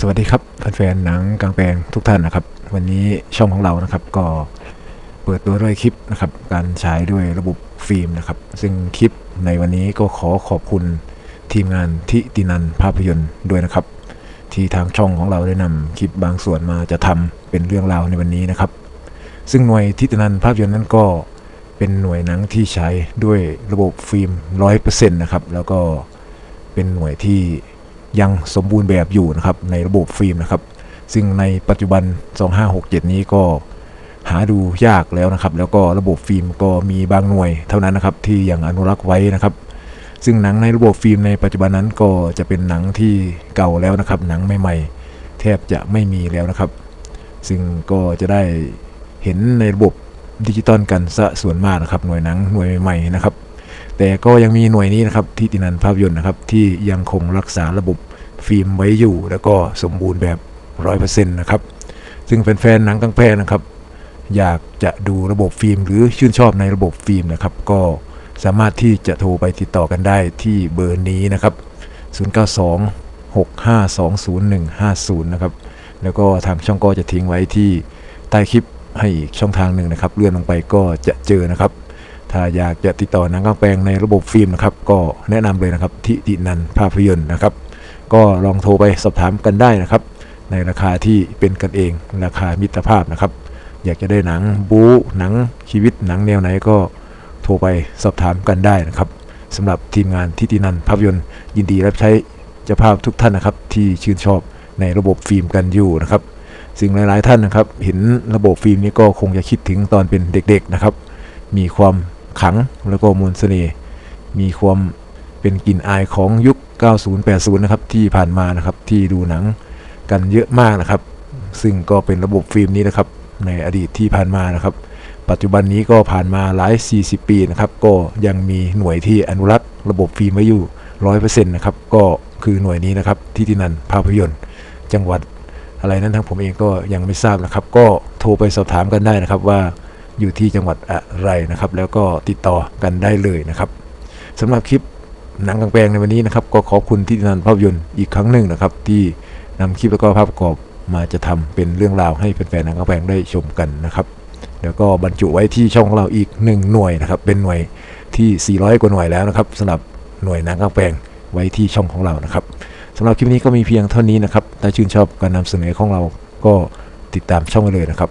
สวัสดีครับแฟนๆหนังกลางแปลงทุกท่านนะครับ วันนี้ช่องของเรานะครับ ก็เปิดตัวด้วยคลิปนะครับ การฉายด้วยระบบฟิล์มนะครับ ซึ่งคลิปในวันนี้ก็ขอขอบคุณทีมงานทิตินันภาพยนตร์ด้วยนะครับ ที่ทางช่องของเราได้นำคลิปบางส่วนมาจะทำเป็นเรื่องราวในวันนี้นะครับ ซึ่งหน่วยทิตินันภาพยนตร์นั้นก็เป็นหน่วยหนังที่ใช้ด้วยระบบฟิล์ม 100%นะครับแล้วก็เป็นหน่วยที่ ยังสมบูรณ์แบบอยู่นะครับในระบบฟิล์มนะครับ ซึ่งในปัจจุบัน 2567 นี้ก็หาดูยากแล้วนะครับ แล้วก็ระบบฟิล์มก็มีบางหน่วยเท่านั้นนะครับที่ยังอนุรักษ์ไว้นะครับ ซึ่งหนังในระบบฟิล์มในปัจจุบันนั้นก็จะเป็นหนังที่เก่าแล้วนะครับ หนังใหม่ๆ แทบจะไม่มีแล้วนะครับ ซึ่งก็จะได้เห็นในระบบดิจิตอลกันซะส่วนมากนะครับ หน่วยหนังหน่วยใหม่ๆนะครับ แต่ก็ยังมีหน่วยนี้นะครับที่ตินันภาพยนตร์นะครับที่ยังคงรักษาระบบฟิล์มไว้อยู่ แล้วก็สมบูรณ์แบบ 100%นะครับ ซึ่งแฟนๆหนังตั้งแพร่นะครับ อยากจะดูระบบฟิล์ม หรือชื่นชอบในระบบฟิล์มนะครับ ก็สามารถที่จะโทรไปติดต่อกันได้ที่เบอร์นี้นะครับ 092 6520150 นะครับ แล้วก็ทางช่องก็จะทิ้งไว้ที่ใต้คลิปให้อีกช่องทางหนึ่งนะครับ เลื่อนลงไปก็จะเจอนะครับ ถ้าอยากจะติดต่อหนังกลางแปลงในระบบฟิล์มนะครับ ก็แนะนำเลยนะครับที่ตินันภาพยนตร์นะครับ ก็ลองโทรไปสอบถามกันได้นะครับ ในราคาที่เป็นกันเอง ราคามิตรภาพนะครับ อยากจะได้หนังบู๊หนังชีวิตหนังแนวไหนก็โทรไปสอบถามกันได้นะครับสำหรับทีมงานทิตินันภาพยนตร์ยินดีรับใช้เจ้าภาพทุกท่านนะครับ ที่ชื่นชอบในระบบฟิล์มกันอยู่นะครับสิ่งหลาย ๆ ท่านนะครับ เห็นระบบฟิล์มนี้ก็คงจะคิดถึงตอนเป็นเด็ก ๆ นะครับ มีความ ขังแล้วก็มนต์เสน่ห์มีความเป็นกลิ่นอายของยุค 90-80 นะครับ ที่ผ่านมานะครับที่ดูหนังกันเยอะมากนะครับ ซึ่งก็เป็นระบบฟิล์มนี้นะครับ ในอดีตที่ผ่านมานะครับ ปัจจุบันนี้ก็ผ่านมาหลาย 40 ปีนะครับ ก็ยังมีหน่วยที่อนุรักษ์ระบบฟิล์มไว้อยู่ 100%นะครับ ก็คือหน่วยนี้นะครับที่ที่นันภาพยนตร์ จังหวัดอะไรนั้นทั้งผมเองก็ยังไม่ทราบนะครับ ก็โทรไปสอบถามกันได้นะครับว่า อยู่ที่จังหวัดอะไรนะครับ แล้วก็ติดต่อกันได้เลยนะครับสำหรับคลิปหนังกลางแปลงในวันนี้นะครับ ก็ขอบคุณที่นันภาพยนตร์อีกครั้งหนึ่งนะครับ ที่นำคลิปแล้วก็ภาพประกอบมาจะทำเป็นเรื่องราวให้แฟนๆหนังกลางแปลงได้ชมกันนะครับ แล้วก็บรรจุไว้ที่ช่องของเราอีก 1 หน่วยนะครับ เป็นหน่วยที่ 400 กว่าหน่วยแล้วนะครับสำหรับหน่วยหนังกลางแปลงไว้ที่ช่องของเรานะครับสำหรับคลิปนี้ก็มีเพียงเท่านี้นะครับ ถ้าชื่นชอบการนำเสนอของเราก็ติดตามช่องไว้เลยนะครับ